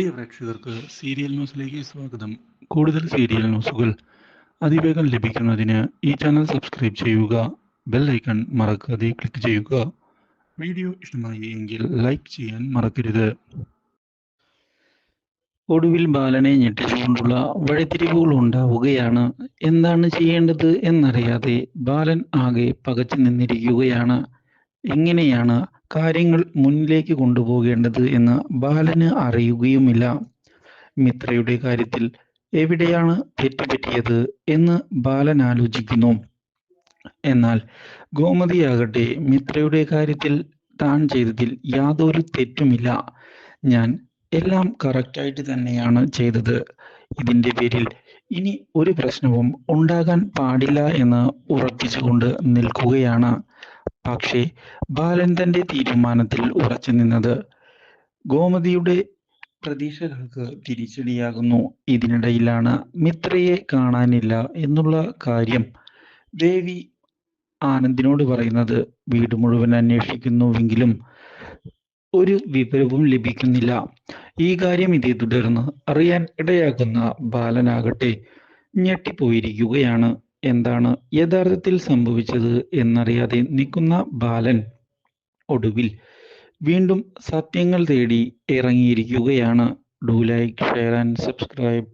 പ്രിയ പ്രേക്ഷകർക്ക് സീരിയൽ ന്യൂസിലേക്ക് സ്വാഗതം. കൂടുതൽ സീരിയൽ ന്യൂസുകൾ അതിവേഗം ലഭിക്കുന്നതിന് ഈ ചാനൽ സബ്സ്ക്രൈബ് ചെയ്യുക ബെൽ ഐക്കൺ മറക്കാതെ ക്ലിക്ക് ചെയ്യുക. വീഡിയോ ഇഷ്ടമായി എങ്കിൽ ലൈക്ക് ചെയ്യാൻ മറക്കരുത്. ഒടുവിൽ ബാലനെ ഞെട്ടിച്ചുകൊണ്ടുള്ള വഴിത്തിരിവുകൾ ഉണ്ടാവുകയാണ്. എന്താണ് ചെയ്യേണ്ടത് എന്നറിയാതെ ബാലൻ ആകെ പകച്ചു നിന്നിരിക്കുകയാണ്. എങ്ങനെയാണ് കാര്യങ്ങൾ മുന്നിലേക്ക് കൊണ്ടുപോകേണ്ടത് എന്ന് ബാലന് അറിയുകയുമില്ല. മിത്രയുടെ കാര്യത്തിൽ എവിടെയാണ് തെറ്റുപറ്റിയത് എന്ന് ബാലൻ ആലോചിക്കുന്നു. എന്നാൽ ഗോമതിയാകട്ടെ മിത്രയുടെ കാര്യത്തിൽ താൻ ചെയ്തതിൽ യാതൊരു തെറ്റുമില്ല. ഞാൻ എല്ലാം കറക്റ്റായിട്ട് തന്നെയാണ് ചെയ്തത്. ഇതിന്റെ പേരിൽ ഇനി ഒരു പ്രശ്നവും ഉണ്ടാകാൻ പാടില്ല എന്ന് ഉറപ്പിച്ചുകൊണ്ട് നിൽക്കുകയാണ്. പക്ഷേ ബാലൻ തന്റെ തീരുമാനത്തിൽ ഉറച്ചു നിന്നത് ഗോമതിയുടെ പ്രതീക്ഷകൾക്ക് തിരിച്ചടിയാകുന്നു. ഇതിനിടയിലാണ് മിത്രയെ കാണാനില്ല എന്നുള്ള കാര്യം ദേവി ആനന്ദിനോട് പറയുന്നത്. വീട് മുഴുവൻ അന്വേഷിക്കുന്നുവെങ്കിലും ഒരു വിവരവും ലഭിക്കുന്നില്ല. ഈ കാര്യം ഇതേ തുടർന്ന് അറിയാൻ ഇടയാക്കുന്ന ബാലനാകട്ടെ ഞെട്ടിപ്പോയിരിക്കുകയാണ്. എന്താണ് യഥാർത്ഥത്തിൽ സംഭവിച്ചത് എന്നറിയാതെ നിൽക്കുന്ന ബാലൻ ഒടുവിൽ വീണ്ടും സത്യങ്ങൾ തേടി ഇറങ്ങിയിരിക്കുകയാണ്. Do like share and subscribe